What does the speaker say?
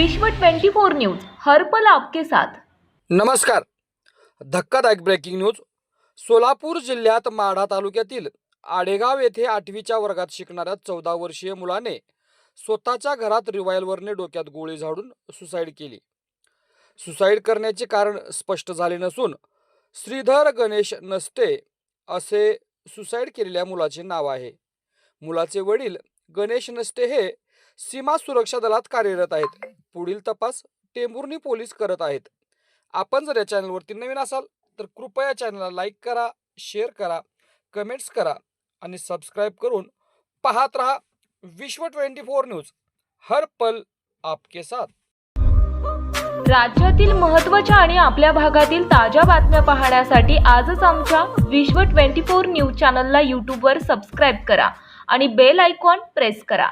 विश्व 24 न्यूज हर्पल आपके साथ. नमस्कार. धक्कादायक ब्रेकिंग न्यूज सोलापूर जिल्ह्यात माढा तालुक्यातील आडेगाव येथे आठवीच्या वर्गात शिकणाऱ्या चौदा वर्षीय मुलाने स्वतःच्या घरात रिवायलवरने डोक्यात गोळी झाडून सुसाईड केली. सुसाईड करण्याचे कारण स्पष्ट झाले नसून श्रीधर गणेश नसते असे सुसाईड केलेल्या मुलाचे नाव आहे. मुलाचे वडील गणेश नसते हे सीमा सुरक्षा दलात कार्यरत आहेत. पुढील तपास टेंभुर्णी पोलीस करत आहेत. आपण जर या चॅनलवरती नवीन असाल तर कृपया चॅनलला लाईक करा शेअर करा कमेंट्स करा आणि सबस्क्राईब करून पाहत रहा विश्व ट्वेंटी फोर न्यूज. हर पल आपके साथ. राज्यातील महत्त्वाच्या आणि आपल्या भागातील ताज्या बातम्या पाहण्यासाठी आजच आमच्या विश्व 24 न्यूज चॅनलला यूट्यूबवर सबस्क्राईब करा आणि बेल आयकॉन प्रेस करा.